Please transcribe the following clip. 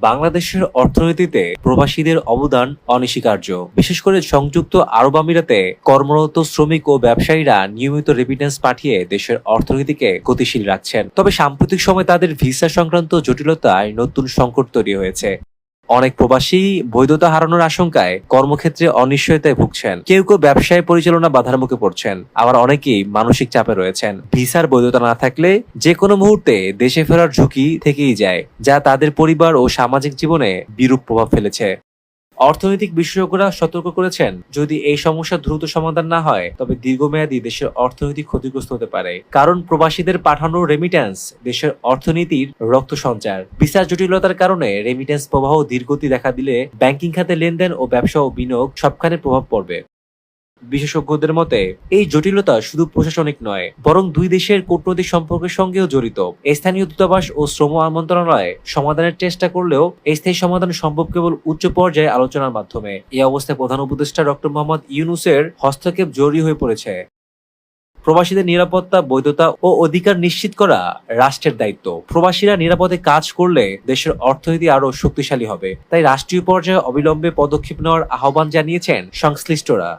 বাংলাদেশের অর্থনীতিতে প্রবাসীদের অবদান অনস্বীকার্য। বিশেষ করে সংযুক্ত আরব আমিরাতে কর্মরত শ্রমিক ও ব্যবসায়ীরা নিয়মিত রেমিটেন্স পাঠিয়ে দেশের অর্থনীতিকে গতিশীল রাখছেন। তবে সাম্প্রতিক সময় তাদের ভিসা সংক্রান্ত জটিলতায় নতুন সংকট তৈরি হয়েছে। অনেক প্রবাসী বৈধতা হারানোর আশঙ্কায় কর্মক্ষেত্রে অনিশ্চয়তায় ভুগছেন। কেউ কেউ ব্যবসায় পরিচালনা বাধার মুখে পড়ছেন। আবার অনেকেই মানসিক চাপে রয়েছেন। ভিসার বৈধতা না থাকলে যে কোনো মুহূর্তে দেশে ফেরার ঝুঁকি থেকেই যায়, যা তাদের পরিবার ও সামাজিক জীবনে বিরূপ প্রভাব ফেলেছে। অর্থনৈতিক বিশেষজ্ঞরা সতর্ক করেছেন, যদি এই সমস্যা দ্রুত সমাধান না হয়, তবে দীর্ঘমেয়াদী দেশের অর্থনীতি ক্ষতিগ্রস্ত হতে পারে। কারণ প্রবাসীদের পাঠানো রেমিট্যান্স দেশের অর্থনীতির রক্ত সঞ্চার। বিচার জটিলতার কারণে রেমিট্যান্স প্রবাহ ধীরগতি দেখা দিলে ব্যাংকিং খাতে লেনদেন ও ব্যবসা ও বিনিয়োগ সবখানে প্রভাব পড়বে। বিশেষজ্ঞদের মতে, এই জটিলতা শুধু প্রশাসনিক নয়, বরং দুই দেশের কূটনৈতিক সম্পর্কের সঙ্গেও জড়িত। স্থানীয় দূতাবাস ও শ্রম মন্ত্রণালয় সমাধানের চেষ্টা করলেও স্থায়ী সমাধান সম্ভব কেবল উচ্চ পর্যায়ে আলোচনার মাধ্যমে। এই অবস্থায় প্রধান উপদেষ্টা ডক্টর মোহাম্মদ ইউনুসের হস্তক্ষেপ জরুরি হয়ে পড়েছে। প্রবাসীদের নিরাপত্তা, বৈধতা ও অধিকার নিশ্চিত করা রাষ্ট্রের দায়িত্ব। প্রবাসীরা নিরাপদে কাজ করলে দেশের অর্থনীতি আরও শক্তিশালী হবে। তাই রাষ্ট্রীয় পর্যায়ে অবিলম্বে পদক্ষেপ নেওয়ার আহ্বান জানিয়েছেন সংশ্লিষ্টরা।